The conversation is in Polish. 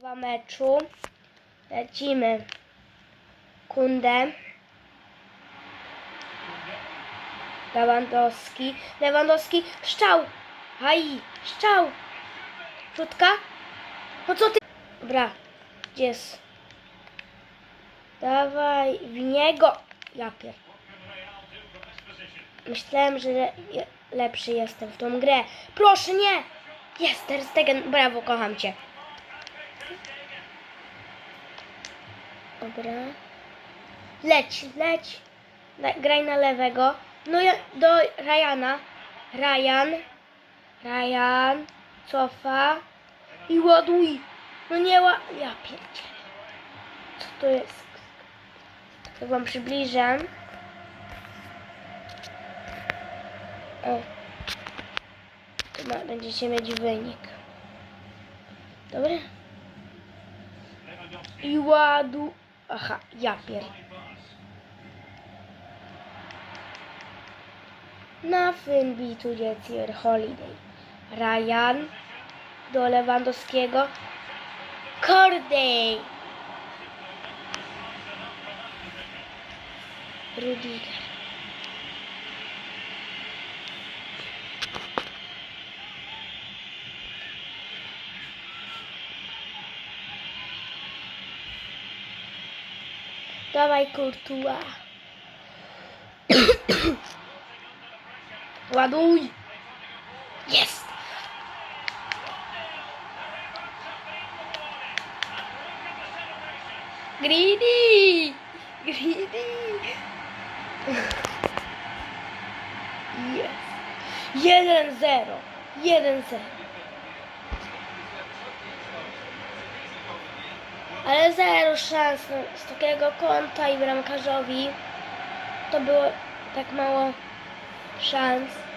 Połowa meczu. Lecimy. Kundę. Lewandowski. Lewandowski. Szczał. Aj. Szczał. Rzutka. No co ty? Dobra. Gdzie jest? Dawaj w niego. Ja pier... Myślałem, że le lepszy jestem w tą grę. Proszę, nie! Jest, Ter Stegen. Brawo, kocham cię. Dobra. Leć, leć. Le graj na lewego. No ja do Ryana. Ryan. Ryan. Cofa. I ładuj. No nie ła... Ja pierdzielę. Co to jest? Tak wam przybliżam. O. Tu ma, będziecie mieć wynik. Dobra? I ładu... Aha, ja pier... Nothing beat to your holiday. Ryan do Lewandowskiego. Corday. Rudiger. Dawaj kurtuła. Ładuj. Jest. Greedy. Greedy. Jest. 1-0. 1-0. Ale zero szans z takiego konta i bramkarzowi. To było tak mało szans.